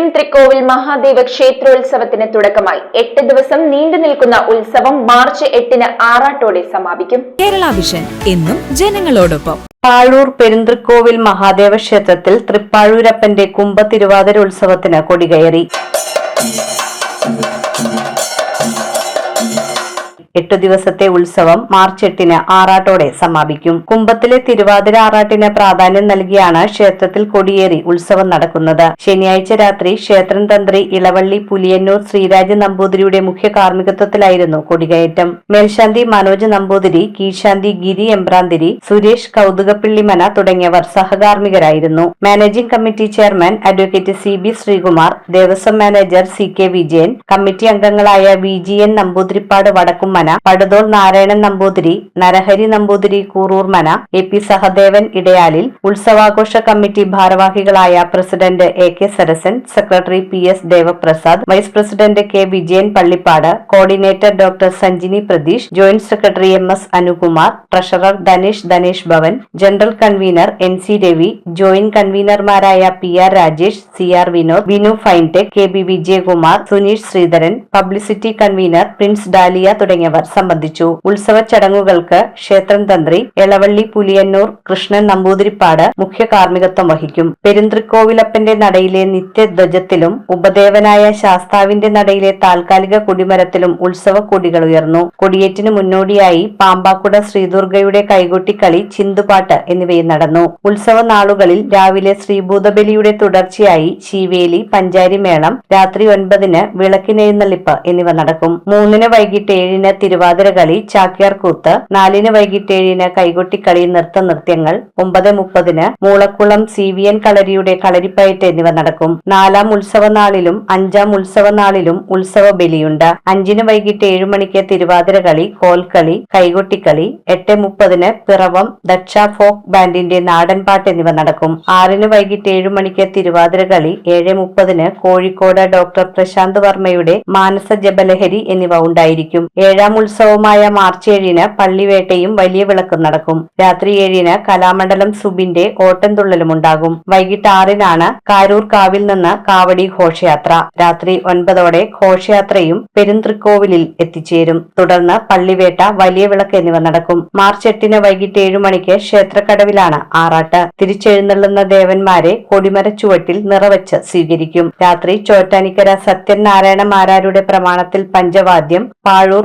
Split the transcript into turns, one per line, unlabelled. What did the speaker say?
മഹാദേവ ക്ഷേത്രോത്സവത്തിന് തുടക്കമായി. എട്ട് ദിവസം നീണ്ടു നിൽക്കുന്ന ഉത്സവം മാർച്ച് എട്ടിന് ആറാട്ടോടെ സമാപിക്കും.
കേരള വിഷൻ എന്നും ജനങ്ങളോടൊപ്പം.
പാഴൂർ പെരുന്തൃക്കോവിൽ മഹാദേവ ക്ഷേത്രത്തിൽ തൃപ്പാഴൂരപ്പന്റെ കുംഭ തിരുവാതിര ഉത്സവത്തിന് കൊടികയറി. എട്ടു ദിവസത്തെ ഉത്സവം മാർച്ച് എട്ടിന് ആറാട്ടോടെ സമാപിക്കും. കുംഭത്തിലെ തിരുവാതിര ആറാട്ടിന് പ്രാധാന്യം നൽകിയാണ് ക്ഷേത്രത്തിൽ കൊടിയേറി ഉത്സവം നടക്കുന്നത്. ശനിയാഴ്ച രാത്രി ക്ഷേത്രം തന്ത്രി ഇളവള്ളി പുലിയന്നൂർ ശ്രീരാജ് നമ്പൂതിരിയുടെ മുഖ്യ കാർമ്മികത്വത്തിലായിരുന്നു കൊടികയറ്റം. മേൽശാന്തി മനോജ് നമ്പൂതിരി കീശാന്തി ഗിരി എമ്പ്രാന്തിരി സുരേഷ് കൗതുകപ്പിള്ളിമന തുടങ്ങിയവർ സഹകാർമ്മികരായിരുന്നു. Managing committee chairman advocate C B Sreekumar Devaswom manager C K Vijayan committee അംഗങ്ങളായ V G N Namboothirippad Vadakkummana Paduthol Narayanan Namboothiri Narahari Namboothiri Koorur Mana A P Sahadevan Edayalil ഉത്സവാഘോഷ committee ഭാരവാഹികളായ president A K Sarasan secretary P S Devaprasad vice president K Vijayan Pallippad coordinator doctor Sanjini Pratheesh joint secretary M S Anukumar treasurer Dhanesh Dhanesh Bhavan general convener N C Ravi joint കൺവീനർമാരായ P R Rajesh C R Vinod Vinu Fintech K B Vijayakumar Suneesh Sreedharan publicity convener Prince Dalia തുടങ്ങിയവർ സംബന്ധിച്ചു. ഉത്സവ ചടങ്ങുകൾക്ക് ക്ഷേത്രം തന്ത്രി എളവള്ളി പുലിയന്നൂർ കൃഷ്ണൻ നമ്പൂതിരിപ്പാട് മുഖ്യ കാർമ്മികത്വം വഹിക്കും. പെരുന്തൃക്കോവിലപ്പന്റെ നടയിലെ നിത്യധ്വജത്തിലും ഉപദേവനായ ശാസ്താവിന്റെ നടയിലെ താൽക്കാലിക കൊടിമരത്തിലും ഉത്സവ കൊടികൾ ഉയർന്നു. കൊടിയേറ്റിന് മുന്നോടിയായി പാമ്പാക്കുട ശ്രീദുർഗയുടെ കൈകൊട്ടിക്കളി ചിന്തുപാട്ട് എന്നിവയും നടന്നു. ഉത്സവ നാളുകളിൽ രാവിലെ ശ്രീഭൂതബലിയുടെ തുടർച്ചയായി ശീവേലി പഞ്ചാരി മേളം രാത്രി ഒൻപതിന് വിളക്കിനെഴുന്നള്ളിപ്പ് എന്നിവ നടക്കും. മൂന്നിന് വൈകിട്ട് ഏഴിന് തിരുവാതിര കളി ചാക്യാർ കൂത്ത് നാലിന് വൈകിട്ട് ഏഴിന് കൈകൊട്ടിക്കളി നൃത്ത നൃത്യങ്ങൾ ഒമ്പത് മുപ്പതിന് മൂളക്കുളം സി വി എൻ കളരിയുടെ കളരിപ്പയറ്റ് എന്നിവ നടക്കും. നാലാം ഉത്സവ നാളിലും അഞ്ചാം ഉത്സവ നാളിലും ഉത്സവ ബലിയുണ്ട്. അഞ്ചിന് വൈകിട്ട് ഏഴു മണിക്ക് തിരുവാതിരകളി കോൽക്കളി കൈകൊട്ടിക്കളി എട്ട് മുപ്പതിന് പിറവം ദക്ഷ ഫോക്ക് ബാൻഡിന്റെ നാടൻപാട്ട് എന്നിവ നടക്കും. ആറിന് വൈകിട്ട് ഏഴു മണിക്ക് തിരുവാതിരകളി ഏഴ് മുപ്പതിന് കോഴിക്കോട് ഡോക്ടർ പ്രശാന്ത് വർമ്മയുടെ മാനസ ജപലഹരി എന്നിവ ഉണ്ടായിരിക്കും. ഏഴാം ഉത്സവമായ മാർച്ച് ഏഴിന് പള്ളിവേട്ടയും വലിയ വിളക്കും നടക്കും. രാത്രി ഏഴിന് കലാമണ്ഡലം സുബിന്റെ ഓട്ടംതുള്ളലും ഉണ്ടാകും വൈകിട്ട് ആറിനാണ് കാരൂർ കാവിൽ നിന്ന് കാവടി ഘോഷയാത്ര. രാത്രി ഒൻപതോടെ ഘോഷയാത്രയും പെരുന്തൃക്കോവിലിൽ എത്തിച്ചേരും. തുടർന്ന് പള്ളിവേട്ട വലിയ വിളക്ക് എന്നിവ നടക്കും. മാർച്ച് എട്ടിന് വൈകിട്ട് ഏഴു മണിക്ക് ക്ഷേത്രക്കടവിലാണ് ആറാട്ട്. തിരിച്ചെഴുന്നള്ളുന്ന ദേവന്മാരെ കൊടിമര ചുവട്ടിൽ നിറവച്ച് സ്വീകരിക്കും. രാത്രി ചോറ്റാനിക്കര സത്യനാരായണ മാരാരുടെ പ്രമാണത്തിൽ പഞ്ചവാദ്യം പാഴൂർ